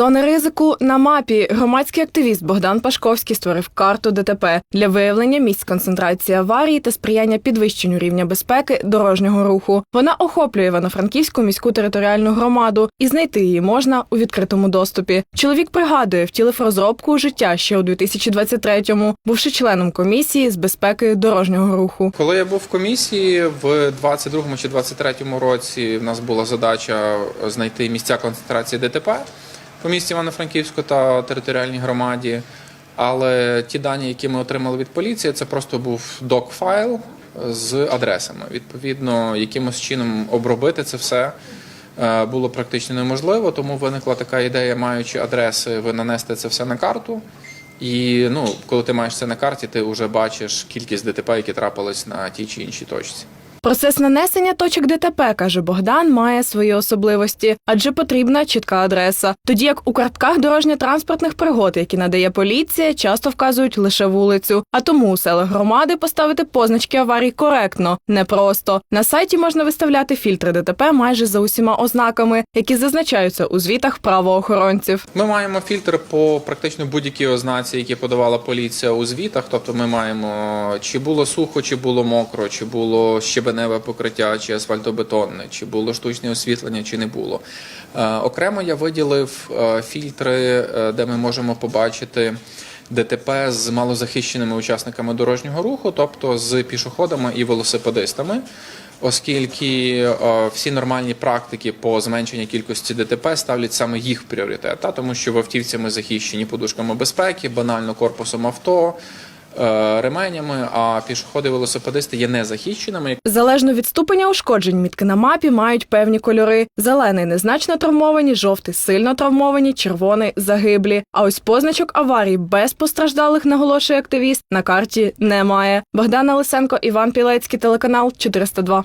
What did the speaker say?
Зони ризику на мапі громадський активіст Богдан Пашковський створив карту ДТП для виявлення місць концентрації аварії та сприяння підвищенню рівня безпеки дорожнього руху. Вона охоплює Івано-Франківську міську територіальну громаду, і знайти її можна у відкритому доступі. Чоловік пригадує, втілив розробку у життя ще у 2023-му, бувши членом комісії з безпеки дорожнього руху. Коли я був в комісії в 22-му чи 23-му році, в нас була задача знайти місця концентрації ДТП по місті Івано-Франківську та територіальній громаді. Але ті дані, які ми отримали від поліції, це просто був док-файл з адресами. Відповідно, якимось чином обробити це все е, було практично неможливо, тому виникла така ідея, маючи адреси, ви нанести це все на карту. І ну, коли ти маєш це на карті, ти вже бачиш кількість ДТП, які трапились на тій чи іншій точці. Процес нанесення точок ДТП, каже Богдан, має свої особливості, адже потрібна чітка адреса. Тоді як у картках дорожньо-транспортних пригод, які надає поліція, часто вказують лише вулицю. А тому у селах громади поставити позначки аварій коректно, непросто. На сайті можна виставляти фільтри ДТП майже за усіма ознаками, які зазначаються у звітах правоохоронців. Ми маємо фільтр по практично будь-якій ознаці, які подавала поліція у звітах. Тобто, ми маємо чи було сухо, чи було мокро, чи було щебеневе покриття, чи асфальтобетонне, чи було штучне освітлення, чи не було. Е, окремо я виділив е, фільтри, е, де ми можемо побачити. ДТП з малозахищеними учасниками дорожнього руху, тобто з пішоходами і велосипедистами, оскільки всі нормальні практики по зменшенню кількості ДТП ставлять саме їх в пріоритет, та, тому що в автівці ми захищені подушками безпеки, банально корпусом авто, ременями, а пішоходи-велосипедисти є незахищеними. Залежно від ступеня ушкоджень, мітки на мапі мають певні кольори: зелений незначно травмовані, жовтий сильно травмовані, червоний загиблі. А ось позначок аварій без постраждалих, наголошує активіст, на карті немає. Богдана Лисенко, Іван Пілецький, телеканал 402.